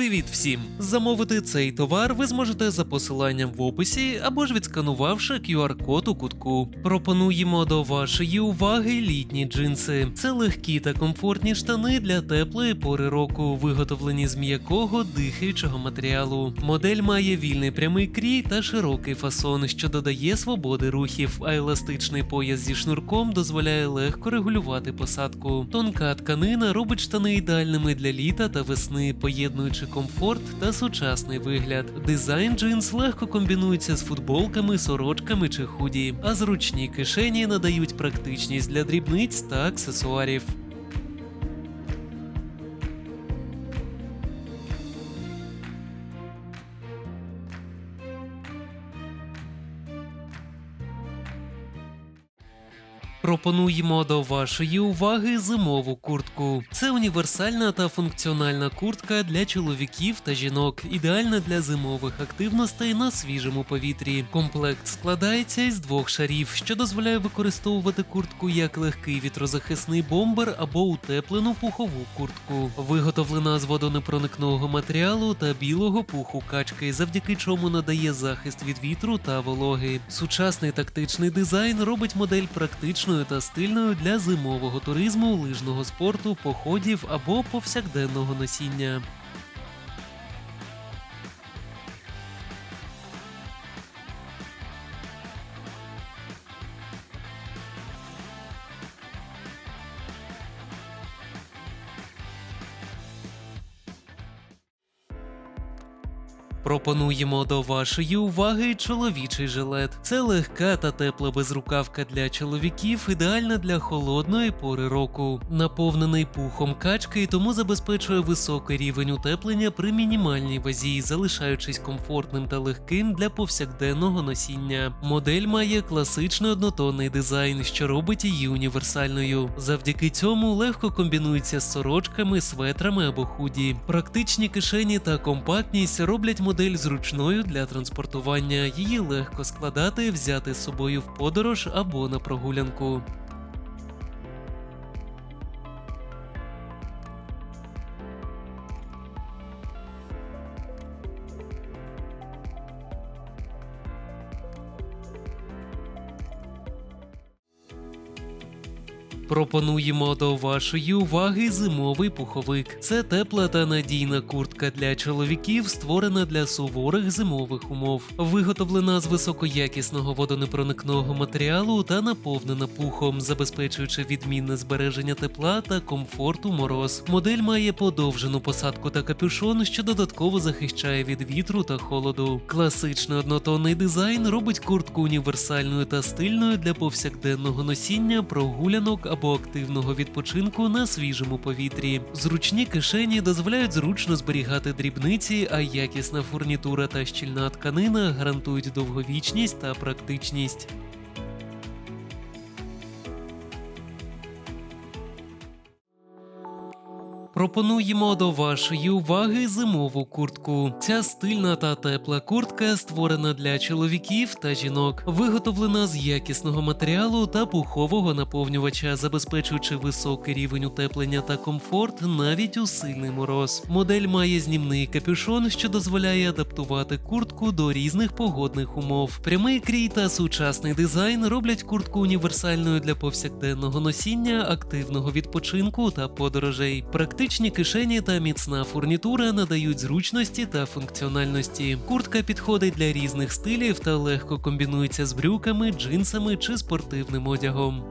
Привіт всім! Замовити цей товар ви зможете за посиланням в описі або ж відсканувавши QR-код у кутку. Пропонуємо до вашої уваги літні джинси. Це легкі та комфортні штани для теплої пори року, виготовлені з м'якого дихаючого матеріалу. Модель має вільний прямий крій та широкий фасон, що додає свободи рухів, а еластичний пояс зі шнурком дозволяє легко регулювати посадку. Тонка тканина робить штани ідеальними для літа та весни, поєднуючи комфорт та сучасний вигляд. Дизайн джинс легко комбінується з футболками, сорочками чи худі, а зручні кишені надають практичність для дрібниць та аксесуарів. Пропонуємо до вашої уваги зимову куртку. Це універсальна та функціональна куртка для чоловіків та жінок, ідеальна для зимових активностей на свіжому повітрі. Комплект складається із двох шарів, що дозволяє використовувати куртку як легкий вітрозахисний бомбер або утеплену пухову куртку. Виготовлена з водонепроникного матеріалу та білого пуху качки, завдяки чому надає захист від вітру та вологи. Сучасний тактичний дизайн робить модель практичною та стильною для зимового туризму, лижного спорту, походів або повсякденного носіння. Пропонуємо до вашої уваги чоловічий жилет. Це легка та тепла безрукавка для чоловіків, ідеальна для холодної пори року. Наповнений пухом качки, тому забезпечує високий рівень утеплення при мінімальній вазі, залишаючись комфортним та легким для повсякденного носіння. Модель має класичний однотонний дизайн, що робить її універсальною. Завдяки цьому легко комбінується з сорочками, светрами або худі. Практичні кишені та компактність роблять модель зручною для транспортування. Її легко складати, взяти з собою в подорож або на прогулянку. Пропонуємо до вашої уваги зимовий пуховик. Це тепла та надійна куртка для чоловіків, створена для суворих зимових умов. Виготовлена з високоякісного водонепроникного матеріалу та наповнена пухом, забезпечуючи відмінне збереження тепла та комфорту мороз. Модель має подовжену посадку та капюшон, що додатково захищає від вітру та холоду. Класичний однотонний дизайн робить куртку універсальною та стильною для повсякденного носіння, прогулянок або активного відпочинку на свіжому повітрі. Зручні кишені дозволяють зручно зберігати дрібниці, а якісна фурнітура та щільна тканина гарантують довговічність та практичність. Пропонуємо до вашої уваги зимову куртку. Ця стильна та тепла куртка створена для чоловіків та жінок, виготовлена з якісного матеріалу та пухового наповнювача, забезпечуючи високий рівень утеплення та комфорт навіть у сильний мороз. Модель має знімний капюшон, що дозволяє адаптувати куртку до різних погодних умов. Прямий крій та сучасний дизайн роблять куртку універсальною для повсякденного носіння, активного відпочинку та подорожей. Практичні кишені та міцна фурнітура надають зручності та функціональності. Куртка підходить для різних стилів та легко комбінується з брюками, джинсами чи спортивним одягом.